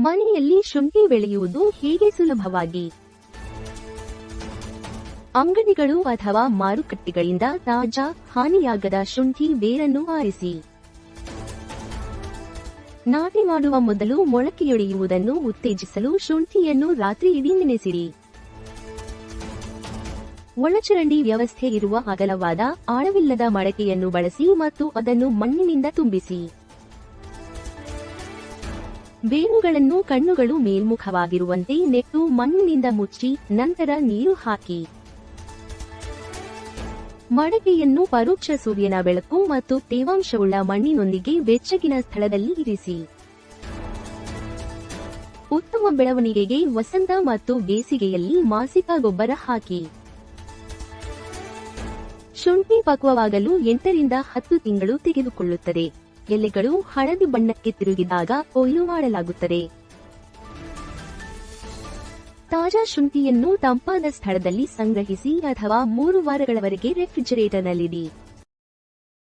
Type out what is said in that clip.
ಮನೆಯಲ್ಲಿ ಶುಂಠಿ ಬೆಳೆಯುವುದು ಹೇಗೆ ಸುಲಭವಾಗಿ. ಅಂಗಡಿಗಳು ಅಥವಾ ಮಾರುಕಟ್ಟೆಗಳಿಂದ ತಾಜಾ, ಹಾನಿಯಾಗದ ಶುಂಠಿ ಬೇರನ್ನು ಆರಿಸಿ. ನಾಟಿ ಮಾಡುವ ಮೊದಲು ಮೊಳಕೆಯೊಡೆಯುವುದನ್ನು ಉತ್ತೇಜಿಸಲು ಶುಂಠಿಯನ್ನು ರಾತ್ರಿ ಇಡೀ ನೆನೆಸಿರಿ. ಒಳಚರಂಡಿ ವ್ಯವಸ್ಥೆ ಇರುವ ಅಗಲವಾದ, ಆಳವಿಲ್ಲದ ಮಡಕೆಯನ್ನು ಬಳಸಿ ಮತ್ತು ಅದನ್ನು ಮಣ್ಣಿನಿಂದ ತುಂಬಿಸಿ. ಬೇರುಗಳನ್ನು ಕಣ್ಣುಗಳು ಮೇಲ್ಮುಖವಾಗಿರುವಂತೆ ನೆಟ್ಟು ಮಣ್ಣಿನಿಂದ ಮುಚ್ಚಿ ನಂತರ ನೀರು ಹಾಕಿ. ಮಡಕೆಯನ್ನು ಪರೋಕ್ಷ ಸೂರ್ಯನ ಬೆಳಕು ಮತ್ತು ತೇವಾಂಶವುಳ್ಳ ಮಣ್ಣಿನೊಂದಿಗೆ ಬೆಚ್ಚಗಿನ ಸ್ಥಳದಲ್ಲಿ ಇರಿಸಿ. ಉತ್ತಮ ಬೆಳವಣಿಗೆಗೆ ವಸಂತ ಮತ್ತು ಬೇಸಿಗೆಯಲ್ಲಿ ಮಾಸಿಕ ಗೊಬ್ಬರ ಹಾಕಿ. ಶುಂಠಿ ಪಕ್ವವಾಗಲು ಎಂಟರಿಂದ ಹತ್ತು ತಿಂಗಳು ತೆಗೆದುಕೊಳ್ಳುತ್ತದೆ. ಎಲೆಗಳು ಹಳದಿ ಬಣ್ಣಕ್ಕೆ ತಿರುಗಿದಾಗ ಕೊಯ್ಲು ಮಾಡಲಾಗುತ್ತದೆ. ತಾಜಾ ಶುಂಠಿಯನ್ನು ತಂಪಾದ ಸ್ಥಳದಲ್ಲಿ ಸಂಗ್ರಹಿಸಿ ಅಥವಾ ಮೂರು ವಾರಗಳವರೆಗೆ ರೆಫ್ರಿಜರೇಟರ್ನಲ್ಲಿಡಿ.